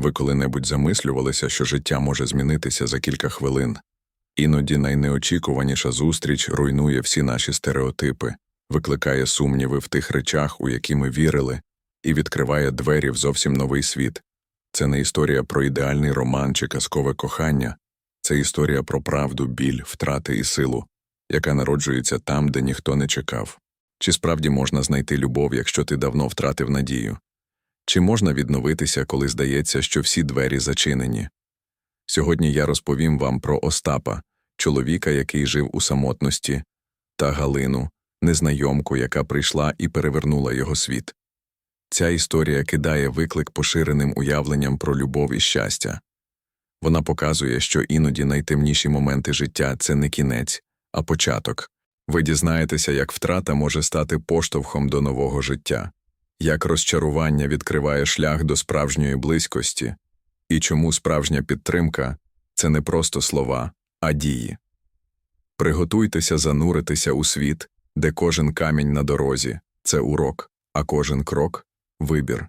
Ви коли-небудь замислювалися, що життя може змінитися за кілька хвилин. Іноді найнеочікуваніша зустріч руйнує всі наші стереотипи, викликає сумніви в тих речах, у які ми вірили, і відкриває двері в зовсім новий світ. Це не історія про ідеальний роман чи казкове кохання, це історія про правду, біль, втрати і силу, яка народжується там, де ніхто не чекав. Чи справді можна знайти любов, якщо ти давно втратив надію? Чи можна відновитися, коли здається, що всі двері зачинені? Сьогодні я розповім вам про Остапа, чоловіка, який жив у самотності, та Галину, незнайомку, яка прийшла і перевернула його світ. Ця історія кидає виклик поширеним уявленням про любов і щастя. Вона показує, що іноді найтемніші моменти життя це не кінець, а початок. Ви дізнаєтеся, як втрата може стати поштовхом до нового життя, як розчарування відкриває шлях до справжньої близькості, і чому справжня підтримка це не просто слова, а дії. Приготуйтеся зануритися у світ, де кожен камінь на дорозі це урок, а кожен крок вибір.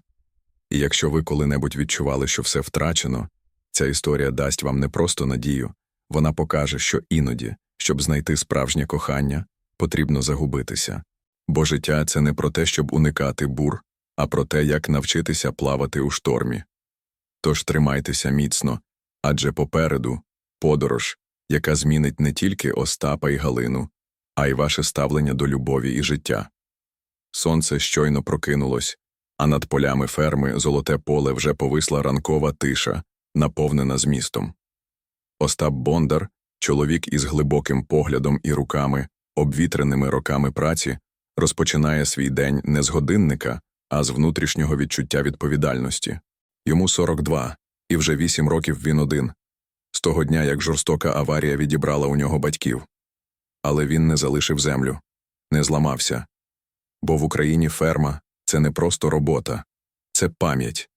І якщо ви коли-небудь відчували, що все втрачено, ця історія дасть вам не просто надію, вона покаже, що іноді, щоб знайти справжнє кохання, потрібно загубитися. Бо життя це не про те, щоб уникати бур, а про те, як навчитися плавати у штормі. Тож тримайтеся міцно, адже попереду подорож, яка змінить не тільки Остапа і Галину, а й ваше ставлення до любові і життя. Сонце щойно прокинулось, а над полями ферми золоте поле вже повисла ранкова тиша, наповнена змістом. Остап Бондар, чоловік із глибоким поглядом і руками, обвітреними роками праці, розпочинає свій день не з годинника, а з внутрішнього відчуття відповідальності. Йому 42, і вже 8 років він один. З того дня, як жорстока аварія відібрала у нього батьків. Але він не залишив землю, не зламався. Бо в Україні ферма це не просто робота, це пам'ять,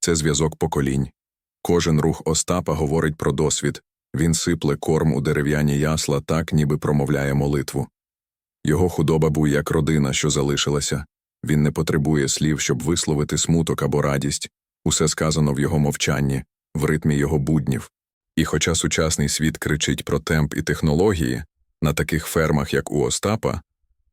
це зв'язок поколінь. Кожен рух Остапа говорить про досвід, він сипле корм у дерев'яні ясла так, ніби промовляє молитву. Його худоба був як родина, що залишилася. Він не потребує слів, щоб висловити смуток або радість, усе сказано в його мовчанні, в ритмі його буднів. І хоча сучасний світ кричить про темп і технології, на таких фермах, як у Остапа,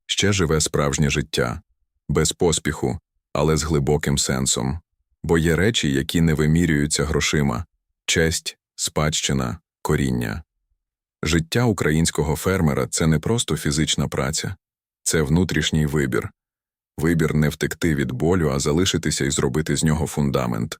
ще живе справжнє життя, без поспіху, але з глибоким сенсом. Бо є речі, які не вимірюються грошима честь, спадщина, коріння. Життя українського фермера це не просто фізична праця, це внутрішній вибір. Вибір не втекти від болю, а залишитися і зробити з нього фундамент.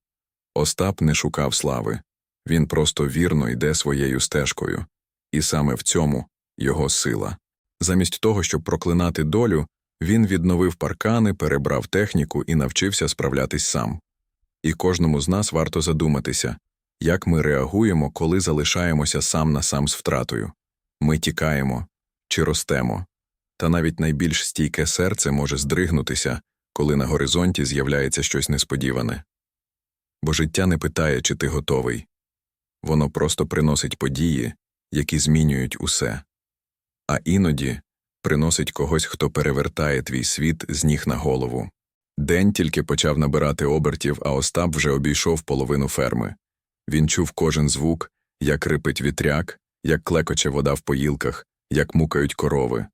Остап не шукав слави, він просто вірно йде своєю стежкою, і саме в цьому його сила. Замість того, щоб проклинати долю, він відновив паркани, перебрав техніку і навчився справлятись сам. І кожному з нас варто задуматися, як ми реагуємо, коли залишаємося сам на сам з втратою. Ми тікаємо чи ростемо, та навіть найбільш стійке серце може здригнутися, коли на горизонті з'являється щось несподіване. Бо життя не питає, чи ти готовий воно просто приносить події, які змінюють усе, а іноді приносить когось, хто перевертає твій світ з ніг на голову. День тільки почав набирати обертів, а Остап вже обійшов половину ферми. Він чув кожен звук, як рипить вітряк, як клекоче вода в поїлках, як мукають корови.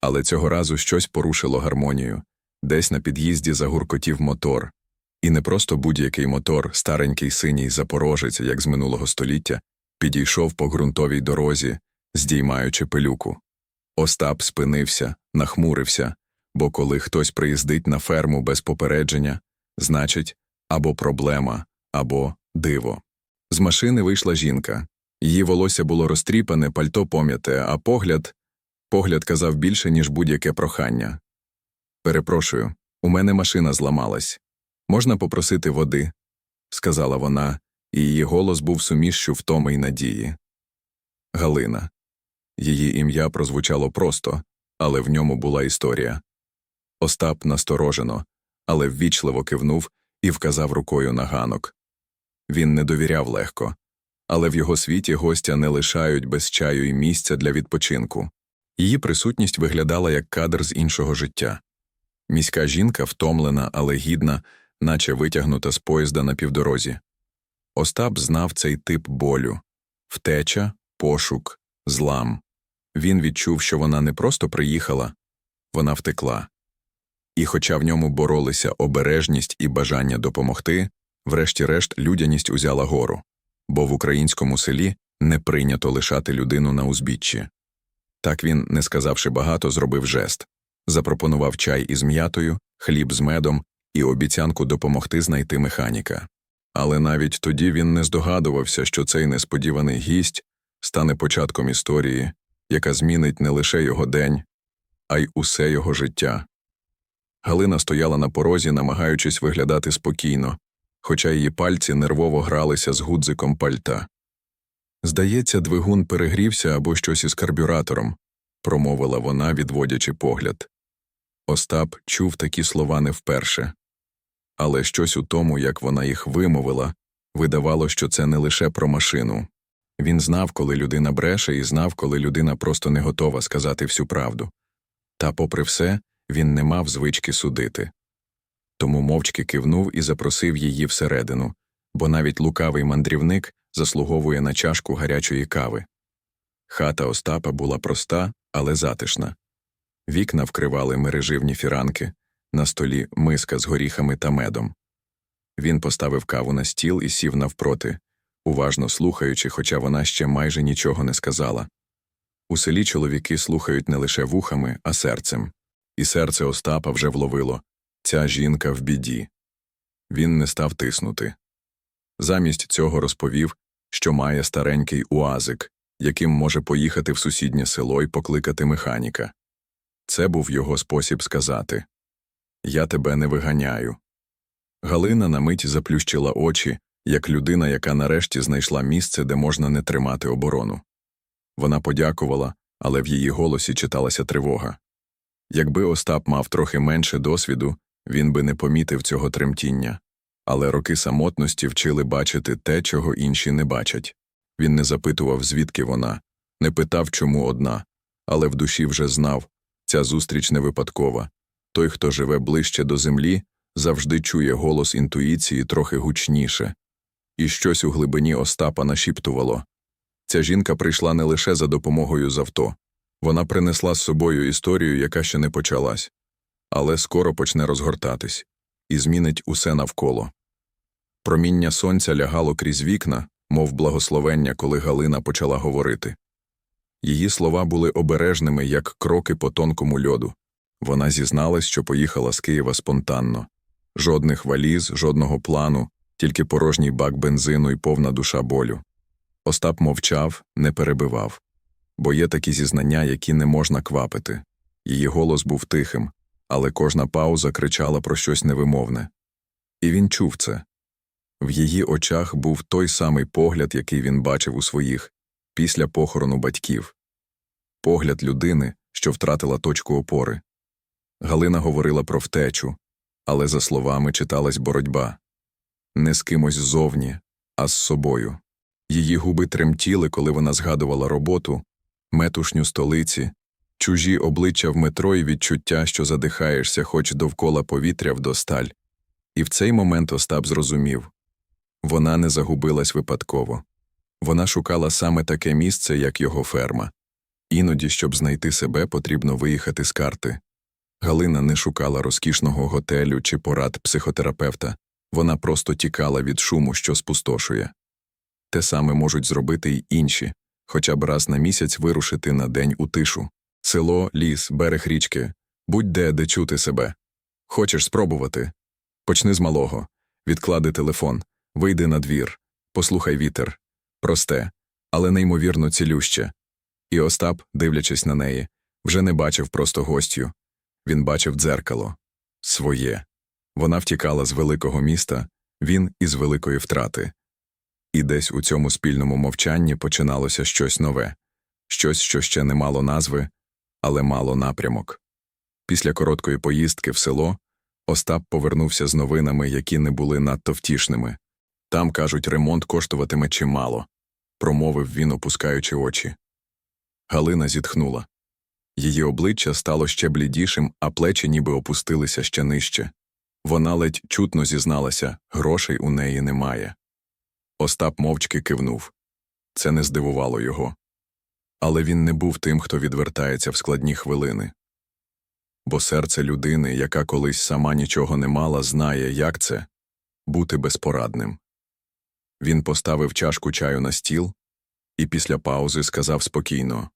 Але цього разу щось порушило гармонію десь на під'їзді загуркотів мотор. І не просто будь-який мотор, старенький синій запорожець, як з минулого століття, підійшов по ґрунтовій дорозі, здіймаючи пилюку. Остап спинився, нахмурився, бо коли хтось приїздить на ферму без попередження, значить або проблема, або диво. З машини вийшла жінка. Її волосся було розтріпане, пальто пом'яте, а погляд погляд казав більше, ніж будь-яке прохання. Перепрошую, у мене машина зламалась. Можна попросити води, сказала вона, і її голос був сумішчю втоми й надії. Галина. Її ім'я прозвучало просто, але в ньому була історія. Остап насторожено, але ввічливо кивнув і вказав рукою на ганок. Він не довіряв легко, але в його світі гостя не лишають без чаю і місця для відпочинку. Її присутність виглядала як кадр з іншого життя. Міська жінка, втомлена, але гідна, наче витягнута з поїзда на півдорозі. Остап знав цей тип болю втеча, пошук, злам. Він відчув, що вона не просто приїхала, вона втекла. І хоча в ньому боролися обережність і бажання допомогти, врешті-решт людяність узяла гору, бо в українському селі не прийнято лишати людину на узбіччі. Так він, не сказавши багато, зробив жест запропонував чай із м'ятою, хліб з медом і обіцянку допомогти знайти механіка. Але навіть тоді він не здогадувався, що цей несподіваний гість стане початком історії, яка змінить не лише його день, а й усе його життя. Галина стояла на порозі, намагаючись виглядати спокійно, хоча її пальці нервово гралися з гудзиком пальта. Здається, двигун перегрівся або щось із карбюратором, промовила вона, відводячи погляд. Остап чув такі слова не вперше. Але щось у тому, як вона їх вимовила, видавало, що це не лише про машину. Він знав, коли людина бреше, і знав, коли людина просто не готова сказати всю правду. Та, попри все, він не мав звички судити. Тому мовчки кивнув і запросив її всередину, бо навіть лукавий мандрівник заслуговує на чашку гарячої кави. Хата Остапа була проста, але затишна. Вікна вкривали мереживні фіранки, на столі миска з горіхами та медом. Він поставив каву на стіл і сів навпроти, уважно слухаючи, хоча вона ще майже нічого не сказала. У селі чоловіки слухають не лише вухами, а серцем, і серце Остапа вже вловило ця жінка в біді. Він не став тиснути. Замість цього розповів, що має старенький уазик, яким може поїхати в сусіднє село і покликати механіка. Це був його спосіб сказати Я тебе не виганяю. Галина на мить заплющила очі, як людина, яка нарешті знайшла місце, де можна не тримати оборону. Вона подякувала, але в її голосі читалася тривога. Якби Остап мав трохи менше досвіду, він би не помітив цього тремтіння, але роки самотності вчили бачити те, чого інші не бачать. Він не запитував, звідки вона, не питав, чому одна, але в душі вже знав ця зустріч не випадкова. Той, хто живе ближче до землі, завжди чує голос інтуїції трохи гучніше, і щось у глибині Остапа нашіптувало. Ця жінка прийшла не лише за допомогою з авто, вона принесла з собою історію, яка ще не почалась, але скоро почне розгортатись і змінить усе навколо. Проміння сонця лягало крізь вікна, мов благословення, коли Галина почала говорити. Її слова були обережними, як кроки по тонкому льоду. Вона зізналась, що поїхала з Києва спонтанно. Жодних валіз, жодного плану, тільки порожній бак бензину і повна душа болю. Остап мовчав, не перебивав. Бо є такі зізнання, які не можна квапити. Її голос був тихим, але кожна пауза кричала про щось невимовне. І він чув це. В її очах був той самий погляд, який він бачив у своїх після похорону батьків, погляд людини, що втратила точку опори. Галина говорила про втечу, але за словами читалась боротьба не з кимось ззовні, а з собою. Її губи тремтіли, коли вона згадувала роботу, метушню столиці, чужі обличчя в метро і відчуття, що задихаєшся, хоч довкола повітря вдосталь. І в цей момент Остап зрозумів вона не загубилась випадково. Вона шукала саме таке місце, як його ферма. Іноді, щоб знайти себе, потрібно виїхати з карти. Галина не шукала розкішного готелю чи порад психотерапевта, вона просто тікала від шуму, що спустошує. Те саме можуть зробити й інші, хоча б раз на місяць вирушити на день у тишу. Село, ліс, берег річки, будь-де, де чути себе. Хочеш спробувати? Почни з малого, відклади телефон, вийди на двір, послухай вітер. Просте, але неймовірно цілюще. І Остап, дивлячись на неї, вже не бачив просто гостю. Він бачив дзеркало своє. Вона втікала з великого міста, він із великої втрати. І десь у цьому спільному мовчанні починалося щось нове, щось, що ще не мало назви, але мало напрямок. Після короткої поїздки в село Остап повернувся з новинами, які не були надто втішними. Там, кажуть, ремонт коштуватиме чимало, промовив він, опускаючи очі. Галина зітхнула. Її обличчя стало ще блідішим, а плечі ніби опустилися ще нижче. Вона ледь чутно зізналася грошей у неї немає. Остап мовчки кивнув. Це не здивувало його. Але він не був тим, хто відвертається в складні хвилини. Бо серце людини, яка колись сама нічого не мала, знає, як це бути безпорадним. Він поставив чашку чаю на стіл і після паузи сказав спокійно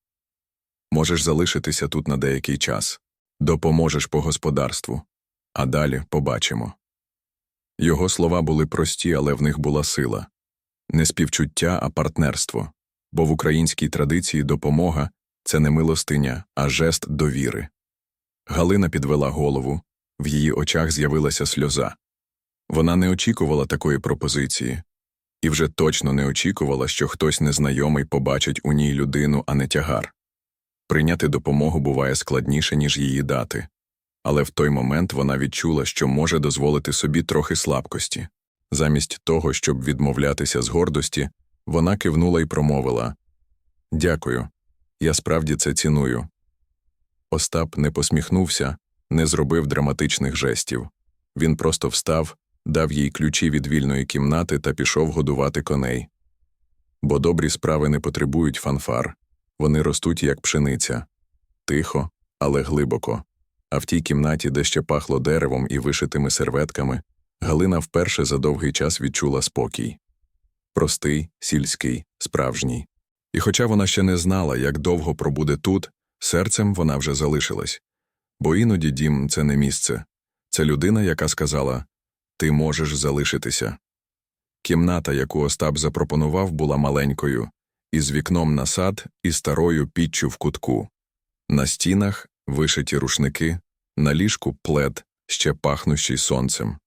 Можеш залишитися тут на деякий час, допоможеш по господарству, а далі побачимо. Його слова були прості, але в них була сила не співчуття, а партнерство, бо в українській традиції допомога це не милостиня, а жест довіри. Галина підвела голову, в її очах з'явилася сльоза. Вона не очікувала такої пропозиції, і вже точно не очікувала, що хтось незнайомий побачить у ній людину, а не тягар. Прийняти допомогу буває складніше, ніж її дати, але в той момент вона відчула, що може дозволити собі трохи слабкості. Замість того, щоб відмовлятися з гордості, вона кивнула і промовила Дякую, я справді це ціную. Остап не посміхнувся, не зробив драматичних жестів. Він просто встав, дав їй ключі від вільної кімнати та пішов годувати коней. Бо добрі справи не потребують фанфар, вони ростуть, як пшениця, тихо, але глибоко. А в тій кімнаті, де ще пахло деревом і вишитими серветками, Галина вперше за довгий час відчула спокій простий, сільський, справжній. І хоча вона ще не знала, як довго пробуде тут, серцем вона вже залишилась. Бо іноді дім це не місце, це людина, яка сказала Ти можеш залишитися. Кімната, яку Остап запропонував, була маленькою, із вікном на сад і старою піччю в кутку. На стінах вишиті рушники, на ліжку плед, ще пахнущий сонцем.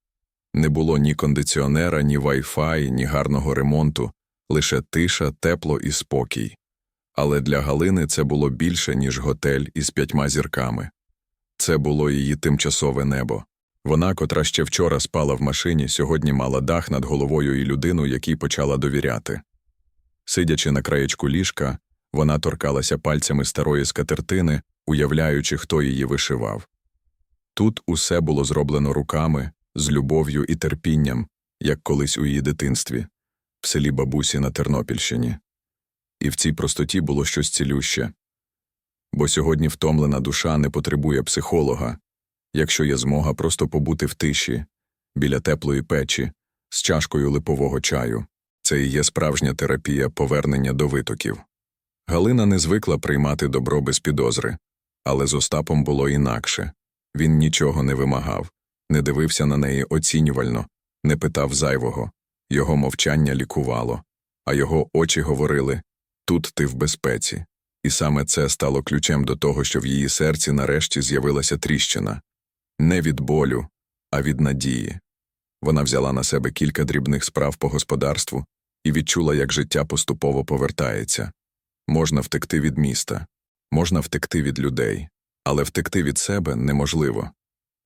Не було ні кондиціонера, ні вай-фай, ні гарного ремонту, лише тиша, тепло і спокій. Але для Галини це було більше, ніж готель із п'ятьма зірками. Це було її тимчасове небо. Вона, котра ще вчора спала в машині, сьогодні мала дах над головою і людину, якій почала довіряти. Сидячи на краєчку ліжка, вона торкалася пальцями старої скатертини, уявляючи, хто її вишивав. Тут усе було зроблено руками, з любов'ю і терпінням, як колись у її дитинстві, в селі бабусі на Тернопільщині. І в цій простоті було щось цілюще. Бо сьогодні втомлена душа не потребує психолога, якщо є змога просто побути в тиші, біля теплої печі, з чашкою липового чаю. Це і є справжня терапія повернення до витоків. Галина не звикла приймати добро без підозри, але з Остапом було інакше він нічого не вимагав, не дивився на неї оцінювально, не питав зайвого, його мовчання лікувало, а його очі говорили тут ти в безпеці. І саме це стало ключем до того, що в її серці нарешті з'явилася тріщина не від болю, а від надії. Вона взяла на себе кілька дрібних справ по господарству і відчула, як життя поступово повертається. Можна втекти від міста, можна втекти від людей, але втекти від себе неможливо.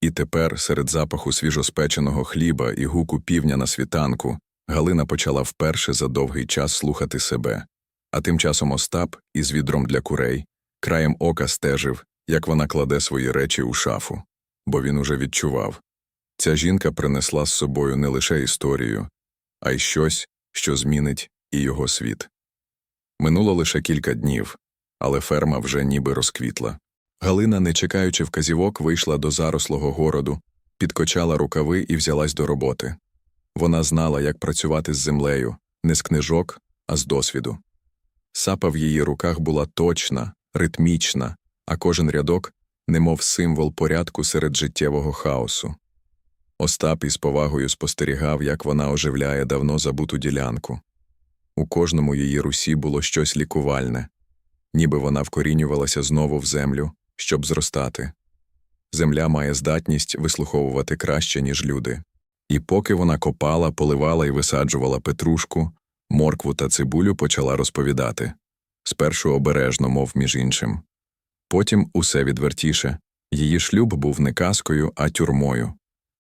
І тепер, серед запаху свіжоспеченого хліба і гуку півня на світанку, Галина почала вперше за довгий час слухати себе. А тим часом Остап, із відром для курей, краєм ока стежив, як вона кладе свої речі у шафу, бо він уже відчував. Ця жінка принесла з собою не лише історію, а й щось, що змінить і його світ. Минуло лише кілька днів, але ферма вже ніби розквітла. Галина, не чекаючи вказівок, вийшла до зарослого городу, підкочала рукави і взялась до роботи. Вона знала, як працювати з землею, не з книжок, а з досвіду. Сапа в її руках була точна, ритмічна, а кожен рядок немов символ порядку серед життєвого хаосу. Остап із повагою спостерігав, як вона оживляє давно забуту ділянку. У кожному її русі було щось лікувальне, ніби вона вкорінювалася знову в землю, щоб зростати. Земля має здатність вислуховувати краще, ніж люди. І поки вона копала, поливала і висаджувала петрушку, моркву та цибулю почала розповідати спершу обережно, мов між іншим. Потім усе відвертіше її шлюб був не казкою, а тюрмою.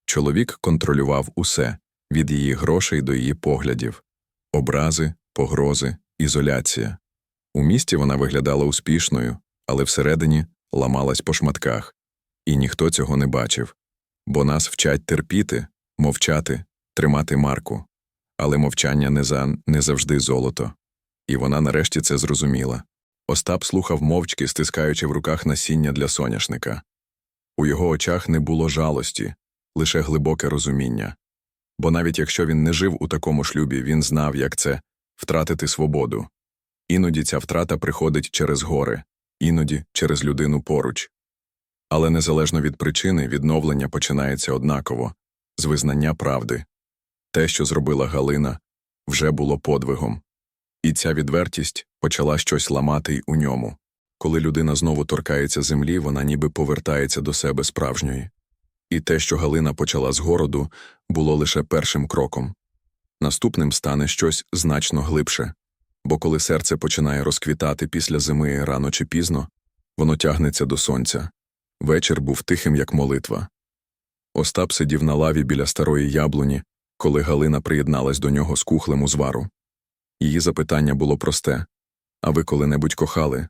Чоловік контролював усе від її грошей до її поглядів образи, погрози, ізоляція. У місті вона виглядала успішною, але всередині ламалась по шматках, і ніхто цього не бачив, бо нас вчать терпіти, мовчати, тримати марку. Але мовчання не, за... не завжди золото. І вона нарешті це зрозуміла. Остап слухав мовчки, стискаючи в руках насіння для соняшника. У його очах не було жалості, лише глибоке розуміння. Бо навіть якщо він не жив у такому шлюбі, він знав, як це втратити свободу. Іноді ця втрата приходить через гори, іноді через людину поруч. Але незалежно від причини, відновлення починається однаково з визнання правди. Те, що зробила Галина, вже було подвигом. І ця відвертість почала щось ламати й у ньому. Коли людина знову торкається землі, вона ніби повертається до себе справжньої. І те, що Галина почала з городу, було лише першим кроком. Наступним стане щось значно глибше, бо коли серце починає розквітати після зими рано чи пізно, воно тягнеться до сонця. Вечір був тихим, як молитва. Остап сидів на лаві біля старої яблуні, коли Галина приєдналась до нього з кухлем звару. Її запитання було просте А ви коли-небудь кохали?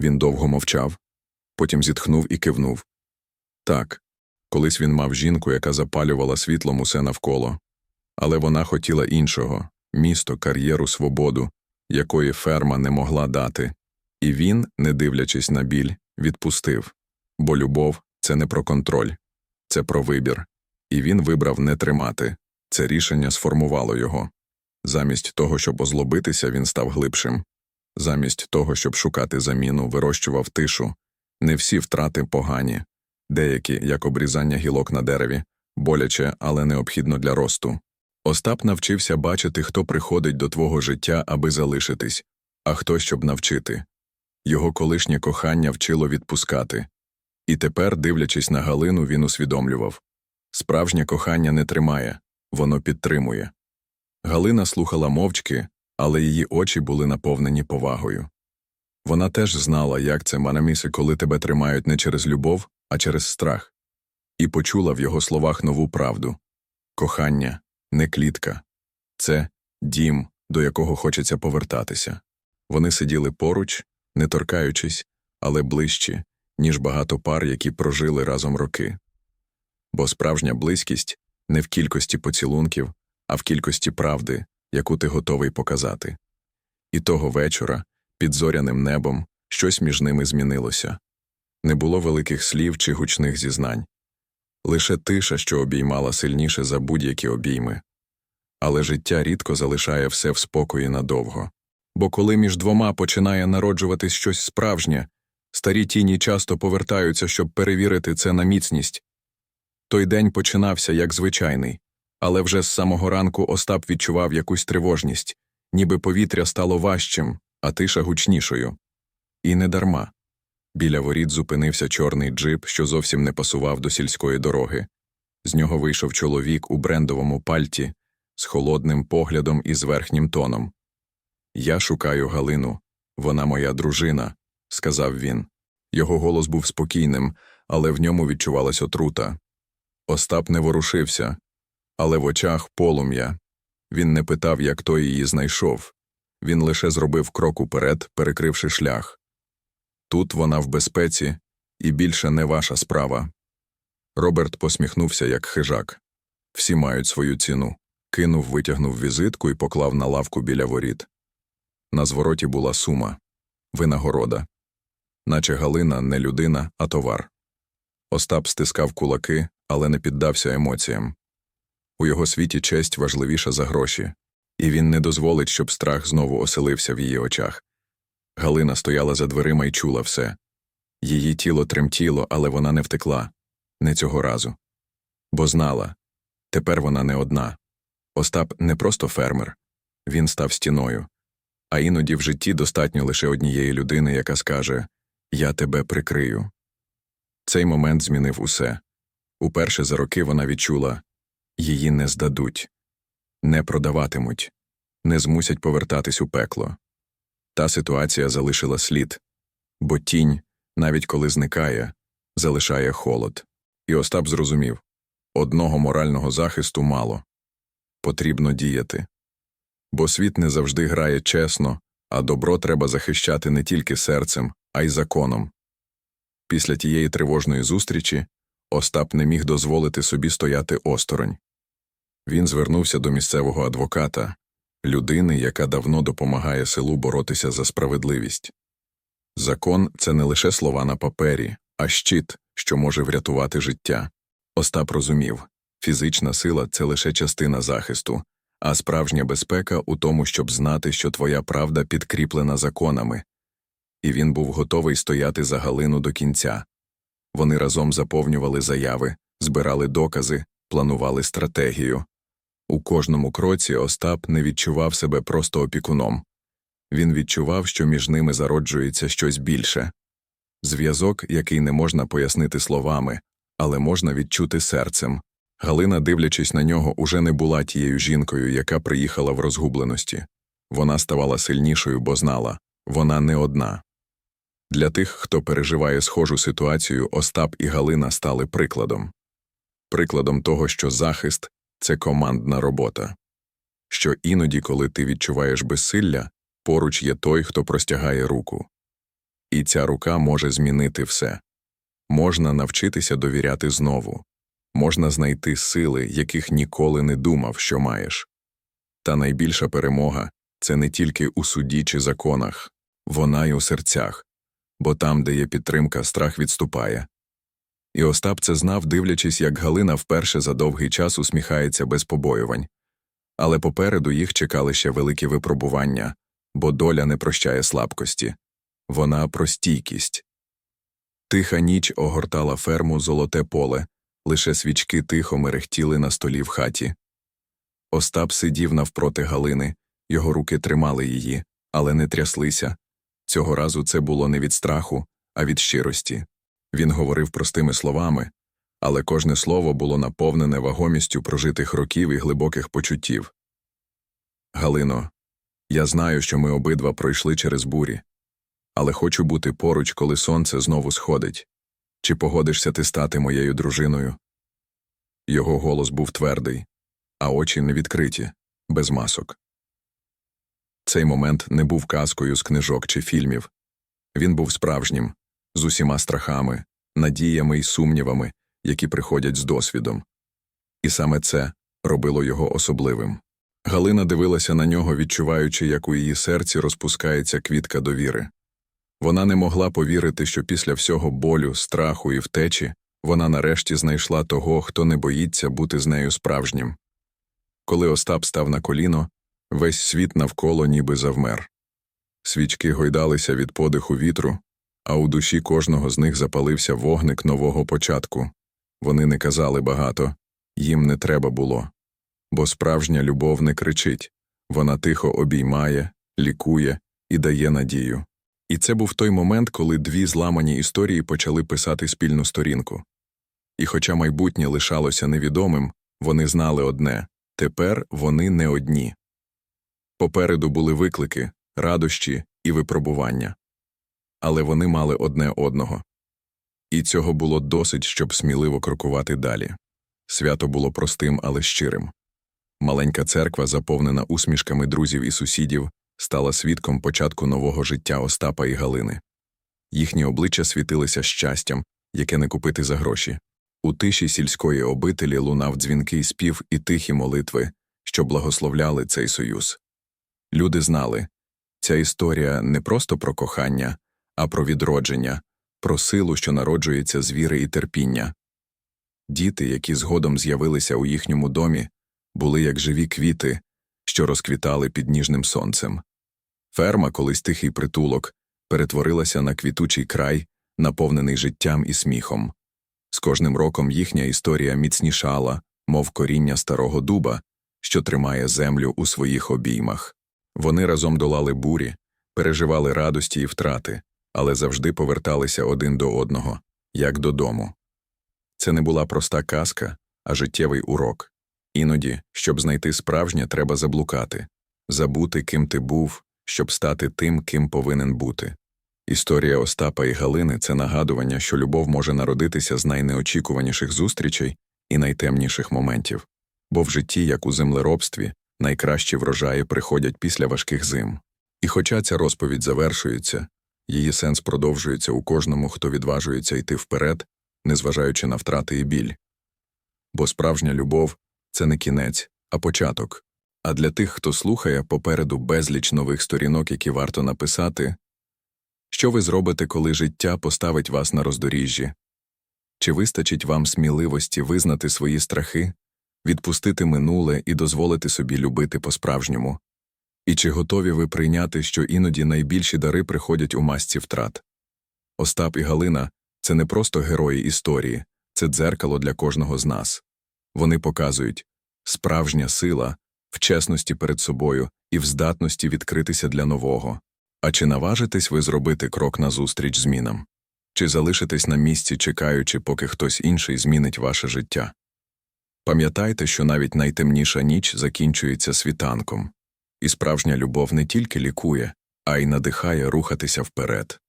Він довго мовчав, потім зітхнув і кивнув. Так, колись він мав жінку, яка запалювала світлом усе навколо. Але вона хотіла іншого місто, кар'єру, свободу, якої ферма не могла дати. І він, не дивлячись на біль, відпустив. Бо любов це не про контроль, це про вибір. І він вибрав не тримати. Це рішення сформувало його. Замість того, щоб озлобитися, він став глибшим. Замість того, щоб шукати заміну, вирощував тишу. Не всі втрати погані, деякі, як обрізання гілок на дереві, боляче, але необхідно для росту. Остап навчився бачити, хто приходить до твого життя, аби залишитись, а хто щоб навчити. Його колишнє кохання вчило відпускати. І тепер, дивлячись на Галину, він усвідомлював справжнє кохання не тримає, воно підтримує. Галина слухала мовчки, але її очі були наповнені повагою. Вона теж знала, як це манаміси, коли тебе тримають не через любов, а через страх, і почула в його словах нову правду кохання не клітка, це дім, до якого хочеться повертатися. Вони сиділи поруч, не торкаючись, але ближчі, ніж багато пар, які прожили разом роки. Бо справжня близькість не в кількості поцілунків, а в кількості правди, яку ти готовий показати. І того вечора, під зоряним небом, щось між ними змінилося. Не було великих слів чи гучних зізнань, лише тиша, що обіймала сильніше за будь-які обійми. Але життя рідко залишає все в спокої надовго. Бо коли між двома починає народжуватись щось справжнє, старі тіні часто повертаються, щоб перевірити це на міцність. Той день починався як звичайний, але вже з самого ранку Остап відчував якусь тривожність, ніби повітря стало важчим, а тиша гучнішою. І не дарма. Біля воріт зупинився чорний джип, що зовсім не пасував до сільської дороги. З нього вийшов чоловік у брендовому пальті з холодним поглядом і з верхнім тоном. Я шукаю Галину, вона моя дружина, сказав він. Його голос був спокійним, але в ньому відчувалась отрута. Остап не ворушився, але в очах полум'я. Він не питав, як той її знайшов. Він лише зробив крок уперед, перекривши шлях. Тут вона в безпеці, і більше не ваша справа. Роберт посміхнувся, як хижак. Всі мають свою ціну. Кинув, витягнув візитку і поклав на лавку біля воріт. На звороті була сума винагорода, наче Галина не людина, а товар. Остап стискав кулаки, але не піддався емоціям. У його світі честь важливіша за гроші, і він не дозволить, щоб страх знову оселився в її очах. Галина стояла за дверима і чула все. Її тіло тремтіло, але вона не втекла не цього разу. Бо знала тепер вона не одна. Остап не просто фермер, він став стіною. А іноді в житті достатньо лише однієї людини, яка скаже Я тебе прикрию. Цей момент змінив усе. Уперше за роки вона відчула її не здадуть, не продаватимуть, не змусять повертатись у пекло. Та ситуація залишила слід, бо тінь, навіть коли зникає, залишає холод. І Остап зрозумів одного морального захисту мало потрібно діяти. Бо світ не завжди грає чесно, а добро треба захищати не тільки серцем, а й законом. Після тієї тривожної зустрічі Остап не міг дозволити собі стояти осторонь. Він звернувся до місцевого адвоката, людини, яка давно допомагає селу боротися за справедливість. Закон це не лише слова на папері, а щит, що може врятувати життя. Остап розумів фізична сила це лише частина захисту, а справжня безпека у тому, щоб знати, що твоя правда підкріплена законами. І він був готовий стояти за Галину до кінця. Вони разом заповнювали заяви, збирали докази, планували стратегію. У кожному кроці Остап не відчував себе просто опікуном. Він відчував, що між ними зароджується щось більше зв'язок, який не можна пояснити словами, але можна відчути серцем. Галина, дивлячись на нього, уже не була тією жінкою, яка приїхала в розгубленості. Вона ставала сильнішою, бо знала вона не одна. Для тих, хто переживає схожу ситуацію, Остап і Галина стали прикладом прикладом того, що захист це командна робота, що іноді, коли ти відчуваєш безсилля, поруч є той, хто простягає руку. І ця рука може змінити все. Можна навчитися довіряти знову, можна знайти сили, яких ніколи не думав, що маєш. Та найбільша перемога це не тільки у суді чи законах, вона й у серцях, бо там, де є підтримка, страх відступає. І Остап це знав, дивлячись, як Галина вперше за довгий час усміхається без побоювань. Але попереду їх чекали ще великі випробування, бо доля не прощає слабкості вона про стійкість. Тиха ніч огортала ферму золоте поле, лише свічки тихо мерехтіли на столі в хаті. Остап сидів навпроти Галини, його руки тримали її, але не тряслися. Цього разу це було не від страху, а від щирості. Він говорив простими словами, але кожне слово було наповнене вагомістю прожитих років і глибоких почуттів. Галино, я знаю, що ми обидва пройшли через бурі, але хочу бути поруч, коли сонце знову сходить. Чи погодишся ти стати моєю дружиною? Його голос був твердий, а очі не відкриті, без масок. Цей момент не був казкою з книжок чи фільмів. Він був справжнім, з усіма страхами, надіями і сумнівами, які приходять з досвідом. І саме це робило його особливим. Галина дивилася на нього, відчуваючи, як у її серці розпускається квітка довіри. Вона не могла повірити, що після всього болю, страху і втечі вона нарешті знайшла того, хто не боїться бути з нею справжнім. Коли Остап став на коліно, весь світ навколо ніби завмер. Свічки гойдалися від подиху вітру, а у душі кожного з них запалився вогник нового початку. Вони не казали багато, їм не треба було. Бо справжня любов не кричить вона тихо обіймає, лікує і дає надію. І це був той момент, коли дві зламані історії почали писати спільну сторінку. І хоча майбутнє лишалося невідомим, вони знали одне тепер вони не одні. Попереду були виклики, радощі і випробування. Але вони мали одне одного. І цього було досить, щоб сміливо крокувати далі. Свято було простим, але щирим. Маленька церква, заповнена усмішками друзів і сусідів, стала свідком початку нового життя Остапа і Галини. Їхні обличчя світилися щастям, яке не купити за гроші. У тиші сільської обителі лунав дзвінкий спів і тихі молитви, що благословляли цей союз. Люди знали ця історія не просто про кохання, а про відродження, про силу, що народжується з віри і терпіння. Діти, які згодом з'явилися у їхньому домі, були як живі квіти, що розквітали під ніжним сонцем. Ферма, колись тихий притулок, перетворилася на квітучий край, наповнений життям і сміхом. З кожним роком їхня історія міцнішала, мов коріння старого дуба, що тримає землю у своїх обіймах. Вони разом долали бурі, переживали радості і втрати, але завжди поверталися один до одного, як додому. Це не була проста казка, а життєвий урок. Іноді, щоб знайти справжнє, треба заблукати, забути, ким ти був, щоб стати тим, ким повинен бути. Історія Остапа і Галини це нагадування, що любов може народитися з найнеочікуваніших зустрічей і найтемніших моментів, бо в житті, як у землеробстві, найкращі врожаї приходять після важких зим. І хоча ця розповідь завершується, її сенс продовжується у кожному, хто відважується йти вперед, незважаючи на втрати і біль. Бо справжня любов це не кінець, а початок. А для тих, хто слухає, попереду безліч нових сторінок, які варто написати. Що ви зробите, коли життя поставить вас на роздоріжжі? Чи вистачить вам сміливості визнати свої страхи, відпустити минуле і дозволити собі любити по-справжньому? І чи готові ви прийняти, що іноді найбільші дари приходять у масці втрат? Остап і Галина це не просто герої історії, це дзеркало для кожного з нас. Вони показують справжня сила в чесності перед собою і в здатності відкритися для нового. А чи наважитесь ви зробити крок назустріч змінам? Чи залишитесь на місці, чекаючи, поки хтось інший змінить ваше життя? Пам'ятайте, що навіть найтемніша ніч закінчується світанком, і справжня любов не тільки лікує, а й надихає рухатися вперед.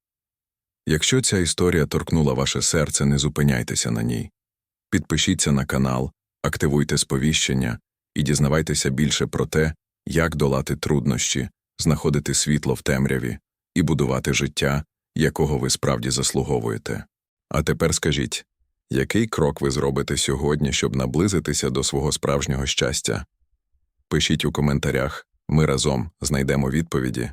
Якщо ця історія торкнула ваше серце, не зупиняйтеся на ній. Підпишіться на канал, активуйте сповіщення і дізнавайтеся більше про те, як долати труднощі, знаходити світло в темряві і будувати життя, якого ви справді заслуговуєте. А тепер скажіть, який крок ви зробите сьогодні, щоб наблизитися до свого справжнього щастя? Пишіть у коментарях, ми разом знайдемо відповіді.